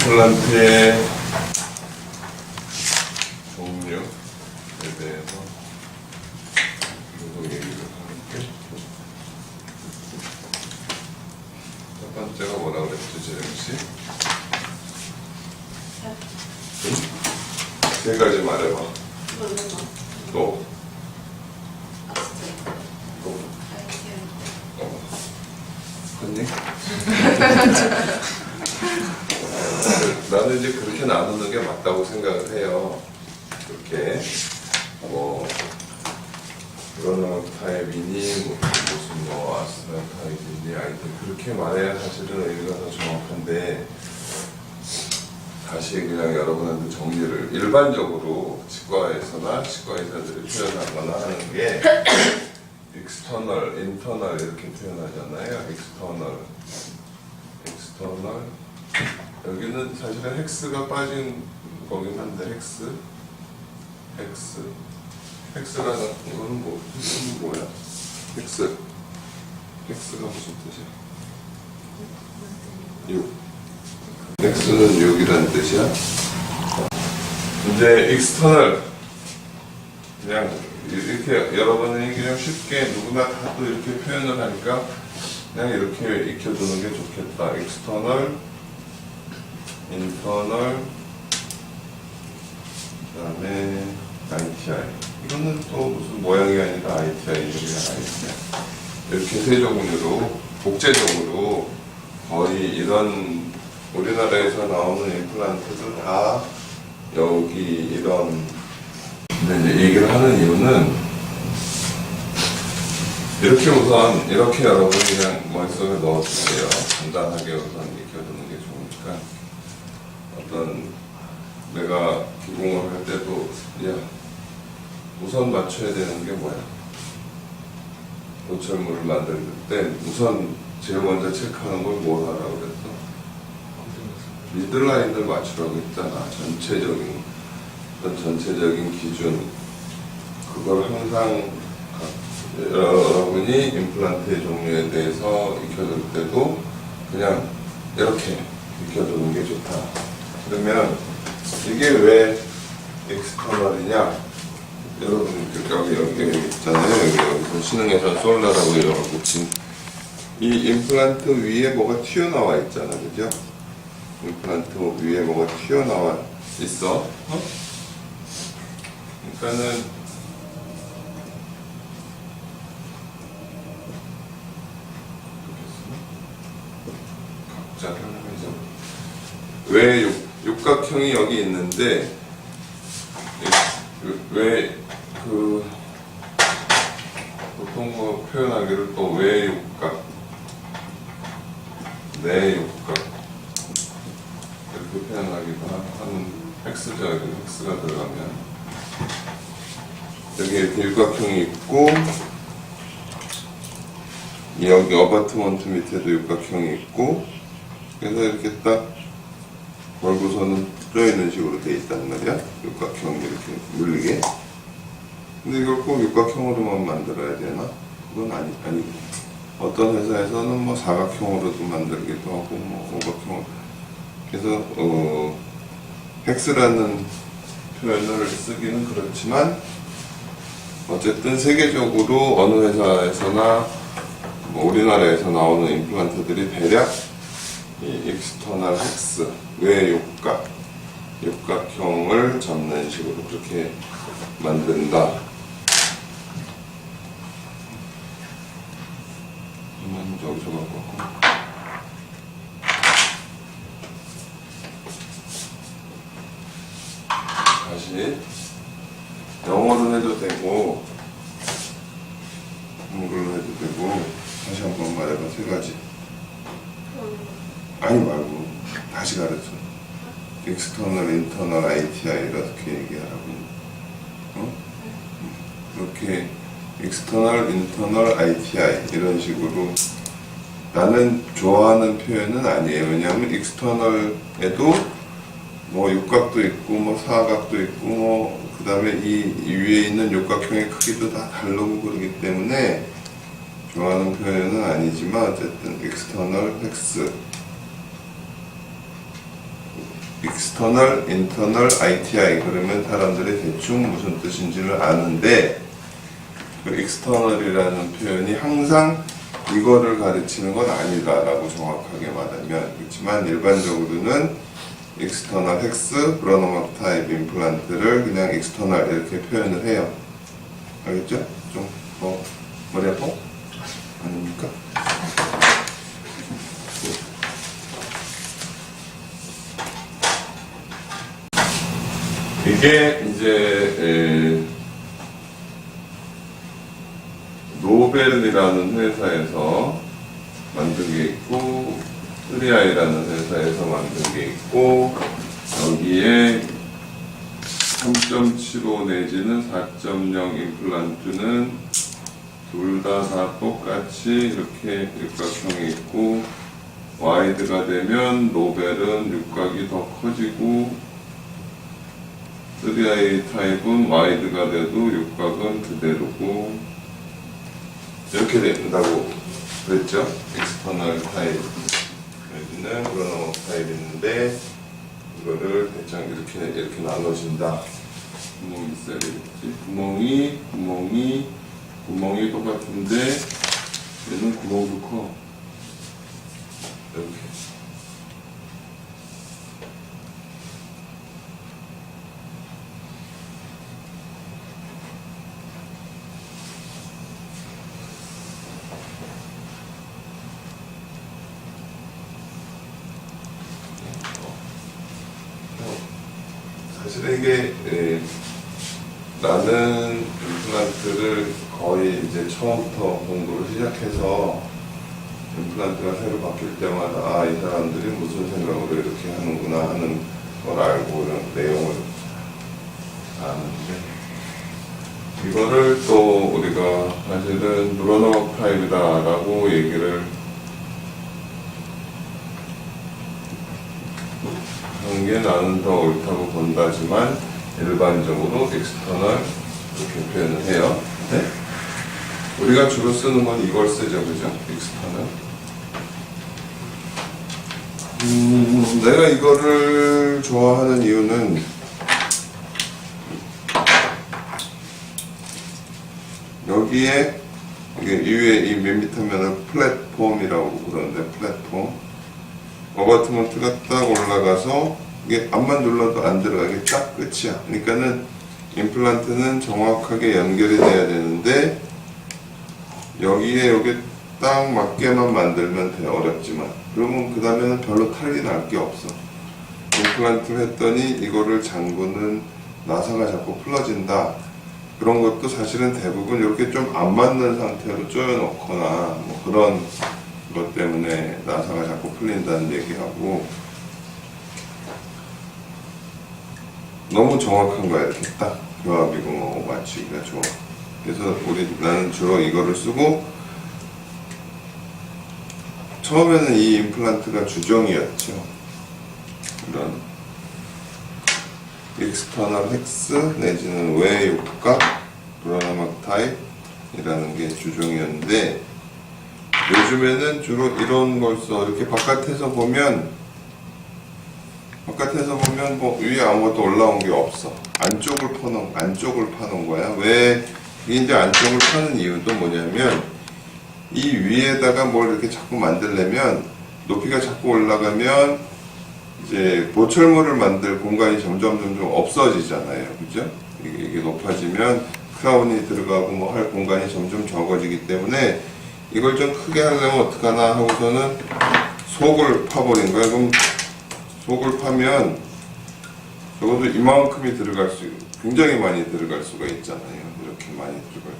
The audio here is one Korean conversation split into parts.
임플란트의 종류에 대해서 계속 얘기를 할게. 첫 번째가 뭐라 그랬지, 재정 씨? 응? 세 가지 말해봐. 또, 또, 어. 언니? 나누는 게 맞다고 생각을 해요. 그렇게 뭐 그런 타입이니 뭐 무슨 뭐 아스나 타입이니 아이들 그렇게 말해야 사실은 의미가 더 정확한데 다시 그냥 여러분한테 정리를 일반적으로 치과에서나 치과 의사들이 표현하거나 하는 게 external, internal 이렇게 표현하잖아요. external, external 여기는 사실은 헥스가 빠진 거긴 한데 헥스, 헥스, 헥스라는 거는 뭐 헥스는 뭐야? 헥스, 헥스가 무슨 뜻이야? 6. 헥스는 6이라는 뜻이야. 이제 external 그냥 이렇게 여러분이 그냥 쉽게 누구나 다 또 이렇게 표현을 하니까 그냥 이렇게 익혀두는 게 좋겠다. Internal, 그다음에 ITI. 이거는 또 무슨 모양이 아니라 ITI 이름이 ITI. 이렇게 세 종류로 국제적으로 거의 이런 우리나라에서 나오는 임플란트도 다 여기 이런 근데 이제 얘기를 하는 이유는 이렇게 우선 이렇게 여러분이 그냥 머릿속에 넣어주세요. 간단하게 우선 익혀두는 게 좋으니까 어떤 내가 기공을 할 때도 야 우선 맞춰야 되는 게 뭐야? 도철물을 만들 때 우선 제일 먼저 체크하는 걸 뭘 하라고 그랬어? 미들라인을 맞추라고 했잖아. 전체적인 어떤 전체적인 기준 그걸 항상 가- 여러분이 임플란트의 종류에 대해서 익혀줄 때도 그냥 이렇게 익혀두는 게 좋다. 그러면 이게 왜 엑스터널이냐? 여러분 여기 여기 있잖아요. 여기 여기 신흥에서 솔라라고 이런 붙인 이 임플란트 위에 뭐가 튀어나와 있잖아, 그죠? 임플란트 위에 뭐가 튀어나와 있어. 어? 그러니까는 왜 육, 육각형이 여기 있는데 왜그 보통 뭐 표현하기를 또왜 육각? 내 육각? 이렇게 표현하기도 하- 하는 여기 헥스가 들어가면. 여기 이렇게 육각형이 있고 여기 어바트먼트 밑에도 육각형이 있고 그래서 이렇게 딱 걸고서는 뚫려 있는 식으로 돼 있단 말이야. 육각형 이렇게 물리게. 근데 이걸 꼭 육각형으로만 만들어야 되나? 그건 아니 아니고 어떤 회사에서는 뭐 사각형으로도 만들기도 하고 뭐 오각형으로 그래서 어 헥스라는 표현을 쓰기는 그렇지만 어쨌든 세계적으로 어느 회사에서나 뭐 우리나라에서 나오는 임플란트들이 대략 이 익스터널 헥스 외 육각 육각형을 잡는 식으로 그렇게 만든다. 이건 여기서 갖고 다시 영어로 해도 되고 한글로 해도 되고 다시 한 번 말해봐 세 가지 아니 말고 다시 가르쳐 익스터널, 인터널, ITI 이렇게 얘기하라고. 어? 이렇게 익스터널, 인터널, ITI 이런 식으로 나는 좋아하는 표현은 아니에요. 왜냐하면 익스터널에도 뭐 육각도 있고 뭐 사각도 있고 뭐 그다음에 이, 이 위에 있는 육각형의 크기도 다 다르고 그러기 때문에 좋아하는 표현은 아니지만 어쨌든 external, internal, ITI 그러면 사람들이 대충 무슨 뜻인지를 아는데 그 external이라는 표현이 항상 이거를 가르치는 건 아니다라고 정확하게 말하면 그렇지만 일반적으로는 external hex, 브라노막 타입 임플란트를 그냥 external 이렇게 표현을 해요. 알겠죠? 좀뭐 머리 아파? 아닙니까? 이게 이제 에, 노벨이라는 회사에서 만든 게 있고 트리아이라는 회사에서 만든 게 있고 여기에 3.75 내지는 4.0 임플란트는 둘 다 다 똑같이 이렇게 육각형이 있고 와이드가 되면 노벨은 육각이 더 커지고 3i 타입은 와이드가 돼도 육각은 그대로고 이렇게 된다고 그랬죠? 익스터널 타입 여기는 브로노 타입 있는데 이거를 대충 이렇게 이렇게 나눠진다. 구멍이 있어야 되겠지? 구멍이 구멍이 구멍이 똑같은데 얘는 구멍도 커. 이렇게 사실은 이게 에, 나는 임플란트를 거의 이제 처음부터 공부를 시작해서 임플란트가 새로 바뀔 때마다 아, 이 사람들이 무슨 생각으로 이렇게 하는구나 하는 걸 알고 이런 내용을 아는데 이거를 또 우리가 사실은 브로너 타입이다라고 얘기를 게 나는 더 옳다고 본다지만 일반적으로 external 이렇게 표현을 해요. 네? 우리가 주로 쓰는 건 이걸 쓰죠, 그죠? external. 음, 내가 이거를 좋아하는 이유는 여기에 이게 위에 이 몇 미터 면을 플랫폼이라고 그러는데 플랫폼 어바트먼트가 딱 올라가서 이게 앞만 눌러도 안 들어가 이게 딱 끝이야. 그러니까는 임플란트는 정확하게 연결이 돼야 되는데 여기에 여기 딱 맞게만 만들면 돼 어렵지만. 그러면 그 다음에는 별로 탈이 날 게 없어. 임플란트를 했더니 이거를 잠그는 나사가 자꾸 풀어진다. 그런 것도 사실은 대부분 이렇게 좀 안 맞는 상태로 조여놓거나 뭐 그런 것 때문에 나사가 자꾸 풀린다는 얘기하고 너무 정확한 거야. 이렇게 딱 교합이고 뭐 맞추기가 좋아. 그래서 우리 나는 주로 이거를 쓰고 처음에는 이 임플란트가 주종이었죠. 이런 익스터널 헥스 내지는 외육각 브라나막 타입이라는 게 주종이었는데 요즘에는 주로 이런 걸 써. 이렇게 바깥에서 보면 바깥에서 보면 뭐 위에 아무것도 올라온 게 없어. 안쪽을 파는 안쪽을 파는 거야. 왜 이제 안쪽을 파는 이유도 뭐냐면 이 위에다가 뭘 이렇게 자꾸 만들려면 높이가 자꾸 올라가면 이제 보철물을 만들 공간이 점점 점점 없어지잖아요. 그죠? 이게, 이게 높아지면 크라운이 들어가고 뭐 할 공간이 점점 적어지기 때문에 이걸 좀 크게 하려면 어떡하나 하고서는 속을 파버린 거야. 그럼 속을 파면 적어도 이만큼이 들어갈 수, 굉장히 많이 들어갈 수가 있잖아요. 이렇게 많이 들어갈.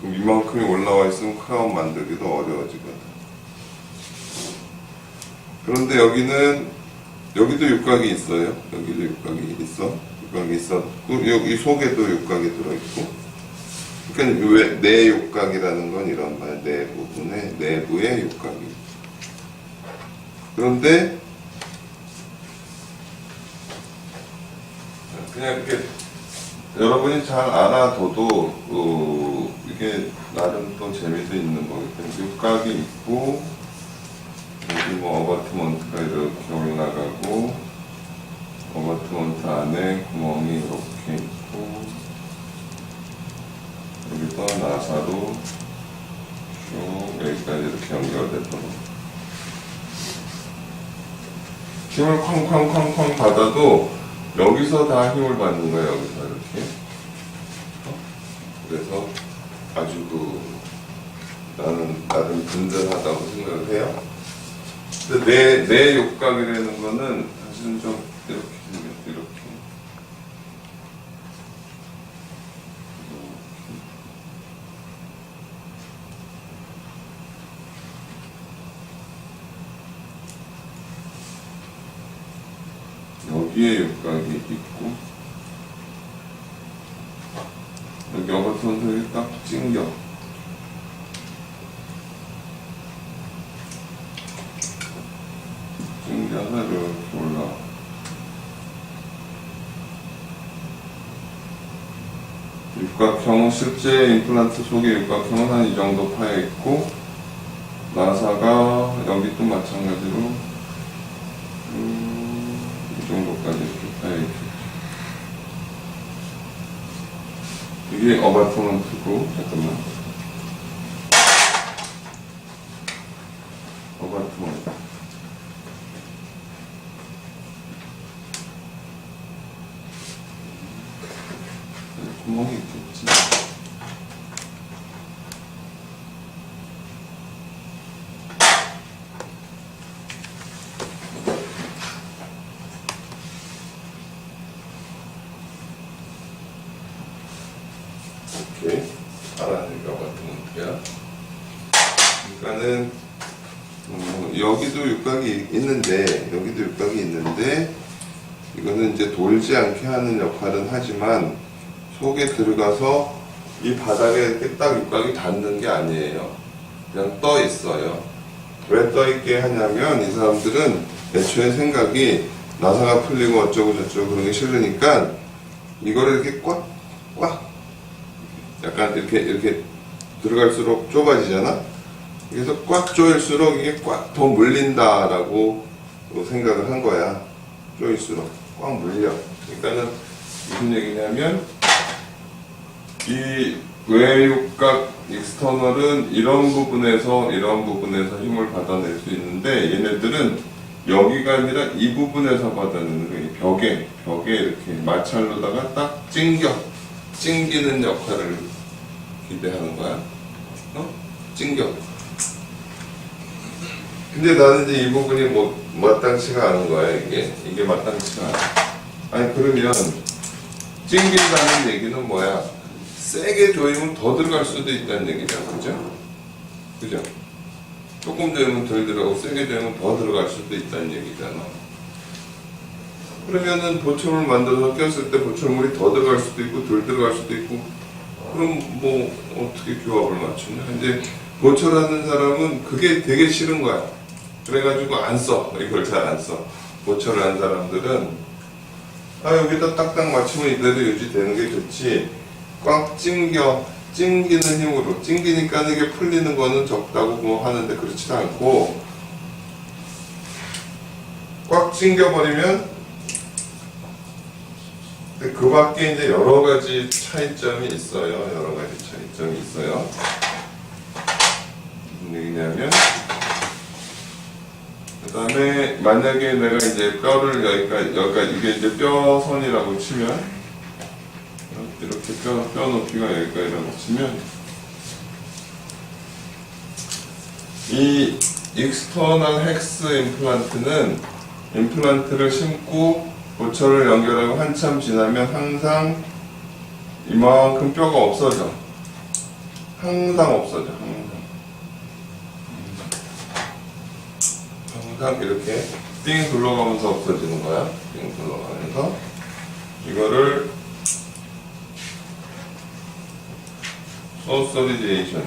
그럼 이만큼이 올라와 있으면 크라운 만들기도 어려워지거든. 그런데 여기는, 여기도 육각이 있어요. 여기도 육각이 있어. 육각이 있었고, 여기 속에도 육각이 들어있고. 그러니까 왜 내 육각이라는 건 이런 말, 내 부분에 내부의 육각이. 그런데 그냥 이렇게 여러분이 잘 알아둬도 어, 이게 나름 또 재미도 있는 거겠죠. 육각이 있고 여기 뭐 어바트먼트가 이렇게 올라가고 어바트먼트 안에 구멍이 이렇게 있고 여기서 나사로 쭉 여기까지 이렇게 연결되도록 힘을 쾅쾅쾅쾅 받아도 여기서 다 힘을 받는 거예요 여기서 이렇게 어? 그래서 아주 그 나는 나름 든든하다고 생각을 해요 근데 내, 내 욕각이라는 거는 사실은 좀 이렇게 생겼어 이렇게 여기에 육각이 있고 여기 어버트 선생이 딱 찡겨 찡겨서 이렇게 올라와 육각형 실제 임플란트 속에 육각형은 한 이 정도 파여 있고 나사가 여기 또 마찬가지로 음, 이 정도까지 이렇게 파여 있죠. 이게 어바트먼트고 잠깐만 어바트먼트 구멍이 있겠지. 어, 있는데 여기도 육각이 있는데 이거는 이제 돌지 않게 하는 역할은 하지만 속에 들어가서 이 바닥에 이렇게 딱 육각이 닿는 게 아니에요. 그냥 떠 있어요. 왜 떠 있게 하냐면 이 사람들은 애초에 생각이 나사가 풀리고 어쩌고 저쩌고 그런 게 싫으니까 이거를 이렇게 꽉, 꽉, 약간 이렇게, 이렇게 들어갈수록 좁아지잖아? 그래서 꽉 조일수록 이게 꽉 더 물린다라고 생각을 한 거야. 조일수록 꽉 물려. 그러니까는 무슨 얘기냐면 이 외육각 익스터널은 이런 부분에서 이런 부분에서 힘을 받아낼 수 있는데 얘네들은 여기가 아니라 이 부분에서 받아내는 거예요. 이 벽에 벽에 이렇게 마찰로다가 딱 찡겨 찡기는 역할을 기대하는 거야. 어? 찡겨. 근데 나는 이제 이 부분이 뭐 마땅치가 않은 거야 이게 이게 마땅치가 않아. 아니 그러면 찡긴다는 얘기는 뭐야? 세게 조이면 더 들어갈 수도 있다는 얘기잖아, 그죠? 그죠? 조금 조이면 덜 들어가고 세게 조이면 더 들어갈 수도 있다는 얘기잖아. 그러면은 보철물 만들어서 꼈을 때 보철물이 더 들어갈 수도 있고 덜 들어갈 수도 있고 그럼 뭐 어떻게 교합을 맞추냐? 이제 보철하는 사람은 그게 되게 싫은 거야. 그래가지고 안 써. 이걸 잘 안 써. 보철을 한 사람들은 아 여기다 딱딱 맞추면 이대로 유지되는 게 좋지. 꽉 찡겨 찡기는 힘으로 찡기니까 이게 풀리는 거는 적다고 뭐 하는데 그렇지 않고 꽉 찡겨 버리면 근데 그 밖에 이제 여러 가지 차이점이 있어요. 여러 가지 차이점이 있어요. 얘기냐면 그 다음에 만약에 내가 이제 뼈를 여기까지 여기가 이게 이제 뼈선이라고 치면 뼈, 뼈 높이가 여기까지라고 치면 이 익스터널 헥스 임플란트는 임플란트를 심고 보철을 연결하고 한참 지나면 항상 이만큼 뼈가 없어져. 항상 없어져. 항상. 항상 이렇게 띵 둘러가면서 없어지는 거야. 띵 둘러가면서 이거를 소서리제이션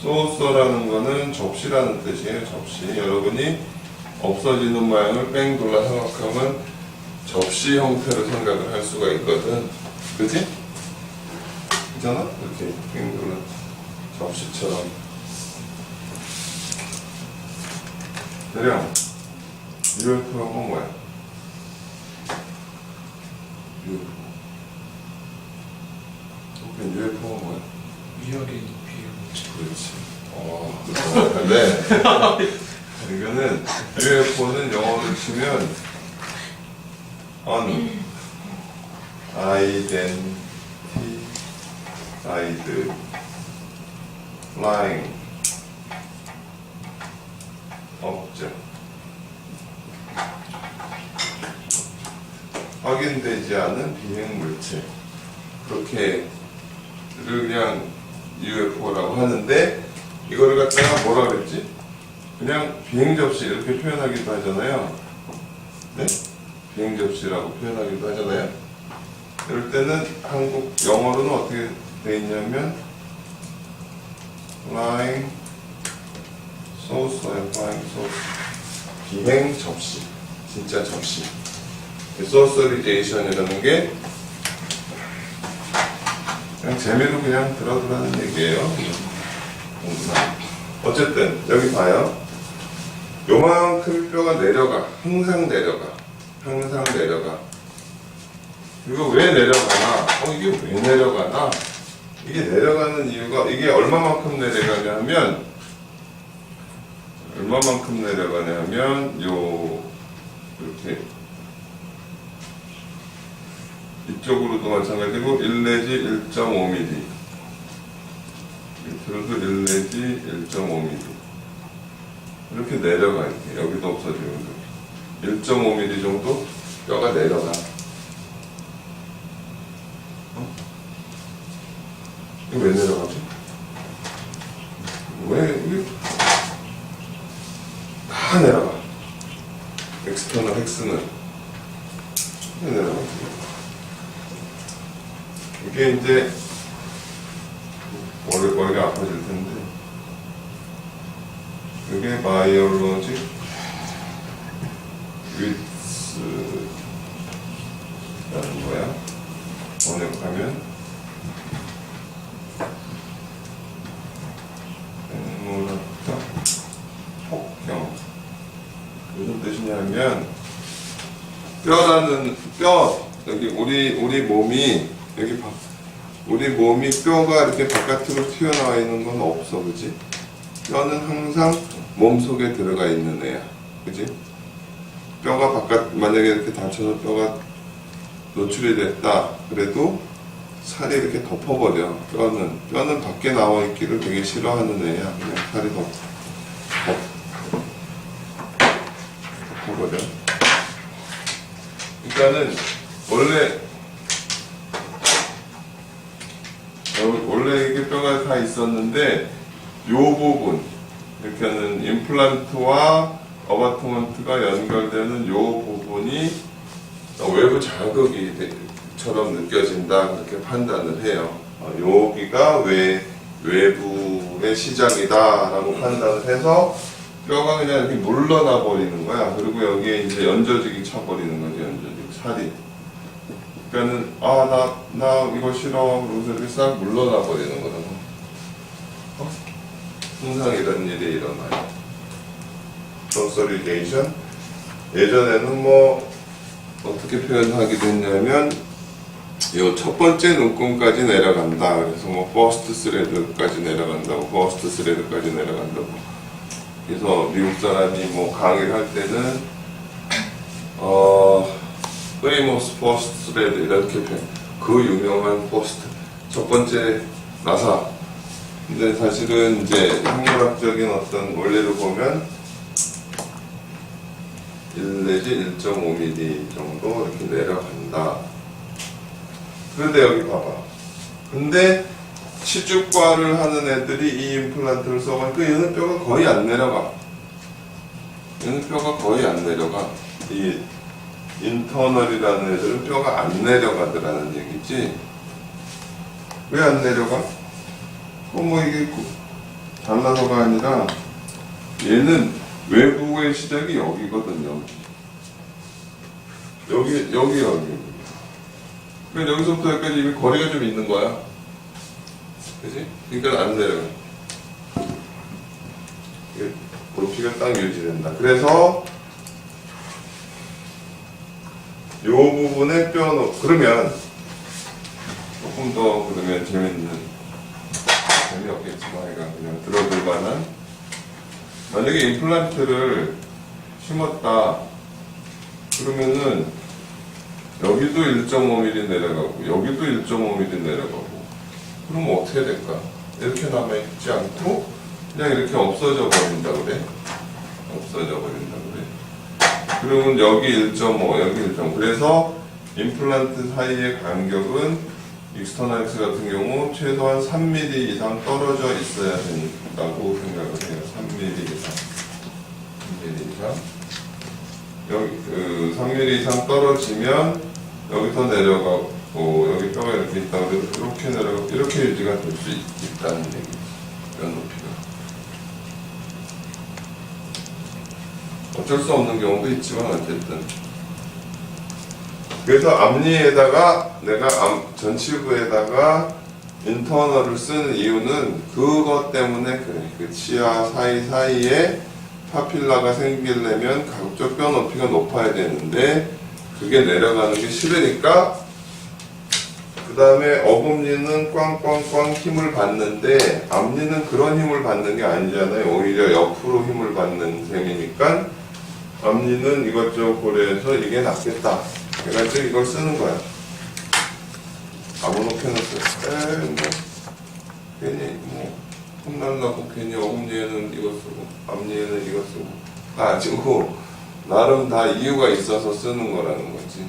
소서라는 거는 접시라는 뜻이에요 접시 여러분이 없어지는 모양을 뺑 돌라 생각하면 접시 형태로 생각을 할 수가 있거든 그지? 있잖아? 이렇게 뺑 돌라 접시처럼 그냥 UFO가 뭐야? UFO. 그럼 UFO가 뭐야? 비행 그렇지. 어, 정확한데. 이거는 UFO는 영어로 치면 un identified flying object 확인되지 않은 비행 물체 그렇게를 그냥 UFO라고 하는데 이거를 갖다가 뭐라 그랬지? 그냥 비행 접시 이렇게 표현하기도 하잖아요. 네? 비행 접시라고 표현하기도 하잖아요. 이럴 때는 한국 영어로는 어떻게 돼 있냐면 flying saucer, flying saucer 비행 접시 진짜 접시 소서리제이션이라는 게 그냥 재미로 그냥 들어두라는 얘기예요. 어쨌든 여기 봐요. 요만큼 뼈가 내려가. 항상 내려가. 항상 내려가. 이거 왜 내려가나? 어, 이게 왜 내려가나? 이게 내려가는 이유가, 이게 얼마만큼 내려가냐 하면, 얼마만큼 내려가냐 하면, 요, 이렇게, 이쪽으로도 마찬가지고 1 내지 1.5mm 밑으로도 1 내지 1.5mm 이렇게 내려가 이렇게. 여기도 없어지고 1.5mm 정도 뼈가 내려가. 어? 이거 왜 내려가지? 왜 이게 다 내려가 엑스터널 헥스는 왜 내려가지? 이게 이제 머리, 머리가 아파질 텐데. 이게 바이올로직 위스라는 거야. 번역하면 뭐랄까 폭경. 무슨 뜻이냐면 뼈라는 뼈 여기 우리 우리 몸이 몸이 뼈가 이렇게 바깥으로 튀어나와 있는 건 없어 그지? 뼈는 항상 몸 속에 들어가 있는 애야 그지? 뼈가 바깥 만약에 이렇게 다쳐서 뼈가 노출이 됐다 그래도 살이 이렇게 덮어버려. 뼈는 뼈는 밖에 나와 있기를 되게 싫어하는 애야 그냥 살이 덮, 덮 덮어버려. 그러니까는 원래 어, 원래 이게 뼈가 다 있었는데 요 부분 이렇게 하는 임플란트와 어바트먼트가 연결되는 요 부분이 외부 자극이 처럼 느껴진다 그렇게 판단을 해요. 어, 여기가 왜 외부의 시작이다라고 판단을 해서 뼈가 그냥 이렇게 물러나 버리는 거야. 그리고 여기에 이제 연저직이 쳐버리는 거지 연저직 살이. 그러니까는 아나나 이거 싫어 그러면서 이렇게 싹 물러나 버리는. 어? 항상 이런 일이 일어나요. 컨설리데이션 예전에는 뭐 어떻게 표현하기도 했냐면 요 첫 번째 눈금까지 내려간다. 그래서 뭐 퍼스트 스레드까지 내려간다고 퍼스트 스레드까지 내려간다고. 그래서 미국 사람이 뭐 강의를 할 때는 어 페이머스 퍼스트 스레드 이렇게 표현. 그 유명한 퍼스트 첫 번째 나사. 근데 사실은 이제 생물학적인 어떤 원리를 보면 1 내지 1.5mm 정도 이렇게 내려간다. 그런데 여기 봐봐. 근데 치주과를 하는 애들이 이 임플란트를 써보니까 얘는 뼈가 거의 안 내려가. 얘는 뼈가 거의 안 내려가. 이 인터널이라는 애들은 뼈가 안 내려가더라는 얘기지. 왜 안 내려가? 그뭐 이게 그- 달라서가 아니라 얘는 외부의 시작이 여기거든요. 여기 여기 여기. 그러니까 여기서부터 여기까지 이미 거리가 좀 있는 거야. 그지? 그러니까 안 내려가. 이게 높이가 딱 유지된다. 그래서 요 부분에 뼈놓 그러면 조금 더 그러면 재밌는 재미없겠지만 그냥 들어볼 만한 만약에 임플란트를 심었다 그러면은 여기도 1.5mm 내려가고 여기도 1.5mm 내려가고 그럼 어떻게 될까? 이렇게 남아있지 않고 그냥 이렇게 없어져 버린다 그래? 없어져 버린다 그래? 그러면 여기 1.5 여기 1.5 그래서 임플란트 사이의 간격은 익스터널엑스 같은 경우 최소한 3mm 이상 떨어져 있어야 된다고 생각을 해요. 3mm 이상. 3mm 이상. 여기 그 3mm 이상 떨어지면 여기서 내려가고 여기 뼈가 이렇게 있다고 해서 이렇게 내려가고 이렇게 유지가 될 수 있다는 얘기죠. 뼈 높이가. 어쩔 수 없는 경우도 있지만 어쨌든 그래서 앞니에다가 내가 앞 전치부에다가 인터널을 쓰는 이유는 그것 때문에 그래. 그 치아 사이 사이에 파필라가 생기려면 각쪽 뼈 높이가 높아야 되는데 그게 내려가는 게 싫으니까 그 다음에 어금니는 꽝꽝꽝 힘을 받는데 앞니는 그런 힘을 받는 게 아니잖아요. 오히려 옆으로 힘을 받는 셈이니까 앞니는 이것저것 고려해서 이게 낫겠다 그래가지고 이걸 쓰는 거야. 아무렇게 해놨어요 에뭐. 괜히 뭐. 혼날라고 괜히 어금니에는 이거 쓰고 앞니에는 이거 쓰고. 가지고 나름 다 이유가 있어서 쓰는 거라는 거지